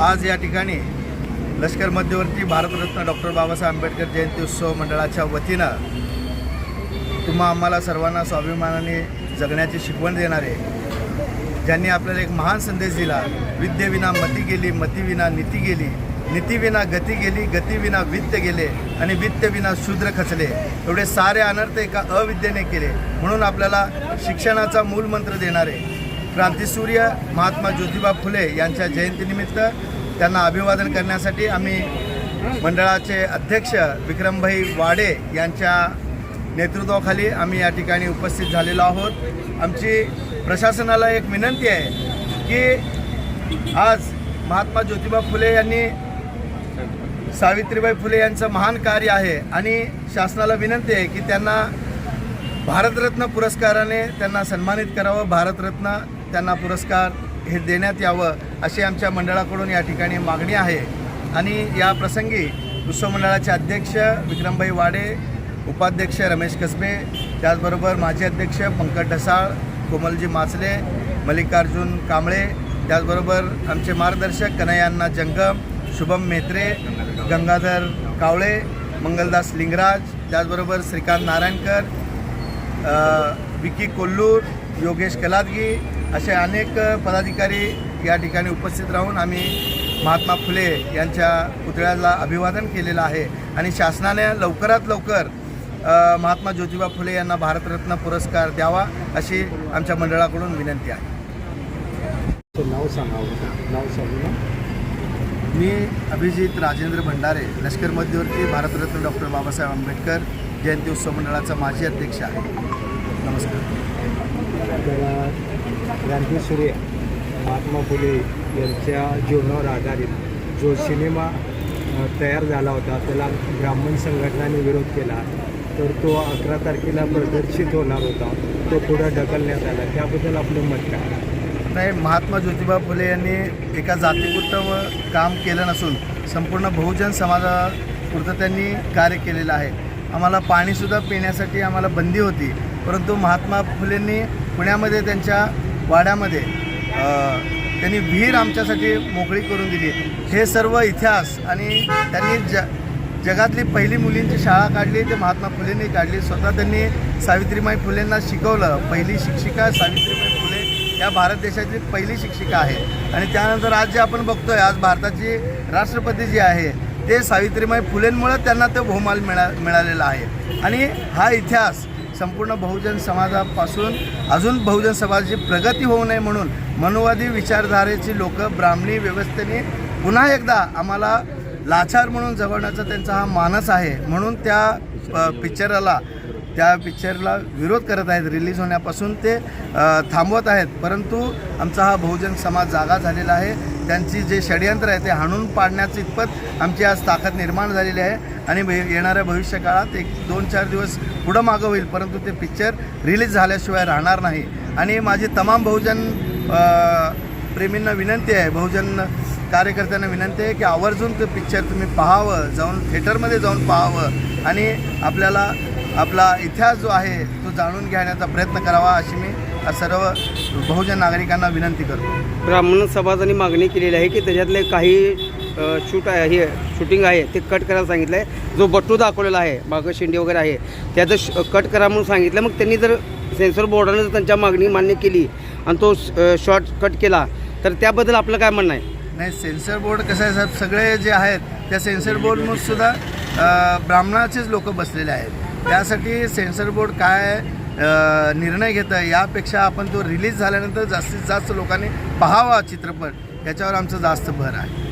आज या ठिकाणी लष्कर मध्यवर्ती भारतरत्न डॉक्टर बाबासाहेब आंबेडकर जयंती उत्सव मंडळाच्या वतीनं तुम्हा आम्हाला सर्वांना स्वाभिमानाने जगण्याची शिकवण देणारे ज्यांनी आपल्याला एक महान संदेश दिला विद्येविना मती गेली मतीविना नीती गेली नीतीविना गती गेली गतीविना वित्त गेले आणि वित्तविना शूद्र खचले एवढे सारे अनर्थ एका अविद्येने केले म्हणून आपल्याला शिक्षणाचा मूलमंत्र देणारे. क्रांतिसूर्य महात्मा ज्योतिबा फुले यांच्या जयंतीनिमित्त त्यांना अभिवादन करण्यासाठी आम्ही मंडळाचे अध्यक्ष विक्रमभाई वाडे यांच्या नेतृत्वाखाली आम्ही या ठिकाणी उपस्थित झालेलो आहोत. आमची प्रशासनाला एक विनंती आहे की आज महात्मा ज्योतिबा फुले यांनी सावित्रीबाई फुले यांचं महान कार्य आहे आणि शासनाला विनंती आहे की त्यांना भारतरत्न पुरस्काराने त्यांना सन्मानित करावं. भारतरत्न त्यांना पुरस्कार हे देण्यात यावं अशी आमच्या मंडळाकडून या ठिकाणी मागणी आहे. आणि या प्रसंगी उत्सव मंडळाचे अध्यक्ष विक्रमभाई वाडे उपाध्यक्ष रमेश कसबे त्याचबरोबर माजी अध्यक्ष पंकज ढसाळ कोमलजी माचले मल्लिकार्जुन कांबळे त्याचबरोबर आमचे मार्गदर्शक कन्हैयांना जंगम शुभम मेत्रे गंगाधर कावळे मंगलदास लिंगराज त्याचबरोबर श्रीकांत नारायणकर विकी कोल्लूर योगेश कलादगी असे अनेक पदाधिकारी या ठिकाणी उपस्थित राहून आम्ही महात्मा फुले यांच्या पुतळ्याला अभिवादन केलेलं आहे. आणि शासनाने लवकरात लवकर महात्मा ज्योतिबा फुले यांना भारतरत्न पुरस्कार द्यावा अशी आमच्या मंडळाकडून विनंती आहे. नाव सांगावं नाव सांगू. मी अभिजित राजेंद्र भंडारे लष्कर मध्यवर्ती भारतरत्न डॉक्टर बाबासाहेब आंबेडकर जयंती उत्सव मंडळाचा माजी अध्यक्ष आहे. नमस्कार. क्रांतीसूर्य महात्मा फुले यांच्या जीवनावर आधारित जो सिनेमा तयार झाला होता त्याला ब्राह्मण संघटनाने विरोध केला तर तो अकरा तारखेला प्रदर्शित होणार होता तो पुढे ढकलण्यात आला. त्याबद्दल आपलं मत काय? नाही महात्मा ज्योतिबा फुले यांनी एका जातीपुरतं काम केलं नसून संपूर्ण बहुजन समाजापुरतं त्यांनी कार्य केलेलं आहे. आम्हाला पाणीसुद्धा पिण्यासाठी आम्हाला बंदी होती परंतु महात्मा फुलेंनी पुण्यामध्ये त्यांच्या वाड्यामध्ये त्यांनी विहीर आमच्यासाठी मोकळी करून दिली. हे सर्व इतिहास आणि त्यांनी ज जगातली पहिली मुलींची शाळा काढली ते महात्मा फुलेंनी काढली. स्वतः त्यांनी सावित्रीबाई फुलेंना शिकवलं. पहिली शिक्षिका सावित्रीबाई फुले या भारत देशातली पहिली शिक्षिका आहे. आणि त्यानंतर आज जे आपण बघतोय आज भारताची राष्ट्रपती जी आहे ते सावित्रीबाई फुलेंमुळं त्यांना तो बहुमाल मिळा मिळालेला आहे. आणि हा इतिहास संपूर्ण बहुजन समाजापासून अजून बहुजन समाजाची प्रगती होऊ नये म्हणून मनुवादी विचारधारेची लोक ब्राह्मणी व्यवस्थेने पुन्हा एकदा आम्हाला लाचार म्हणून जगवण्याचा त्यांचा हा मानस आहे. म्हणून त्या पिक्चराला त्या पिक्चरला विरोध करत आहेत. रिलीज होण्यापासून ते थांबवत आहेत. परंतु आमचा हा बहुजन समाज जागा झालेला आहे. त्यांची जे षडयंत्र आहे ते हाणून पाडण्याचं इतपत आमची आज ताकद निर्माण झालेली आहे. आणि येणाऱ्या भविष्य काळात एक दोन चार दिवस पुढं मागं होईल. परंतु ते पिक्चर रिलीज झाल्याशिवाय राहणार नाही. आणि माझी तमाम बहुजन प्रेमींना विनंती आहे बहुजन कार्यकर्त्यांना विनंती आहे की आवर्जून ते पिक्चर तुम्ही पाहावं. जाऊन थिएटरमध्ये जाऊन पाहावं. आणि आपल्याला आपला इतिहास जो आहे तो जाणून घेण्याचा प्रयत्न करावा अशी मी सर्व बहुजन नागरिकांना विनंती करतो. ब्राह्मण समाजाने मागणी केलेली आहे की त्याच्यातले काही शूट आहे हे शूटिंग आहे ते कट करायला सांगितलं आहे जो बट्टू दाखवलेला आहे मागं शेंडी वगैरे आहे त्याचं श कट करा म्हणून सांगितलं. मग त्यांनी जर सेन्सर बोर्डाने जर त्यांच्या मागणी मान्य केली आणि तो शॉर्ट कट केला तर त्याबद्दल आपलं काय म्हणणं आहे? नाही सेन्सर बोर्ड कसं आहे साहेब? सगळे जे आहेत त्या सेन्सर बोर्डमध्ये सुद्धा अ, ब्राह्मणाचेच लोक बसलेले आहेत. त्यासाठी सेन्सर बोर्ड काय निर्णय घेतं यापेक्षा आपण तो रिलीज झाल्यानंतर जास्तीत जास्त लोकांनी पाहावा चित्रपट याच्यावर आमचं जास्त भर आहे.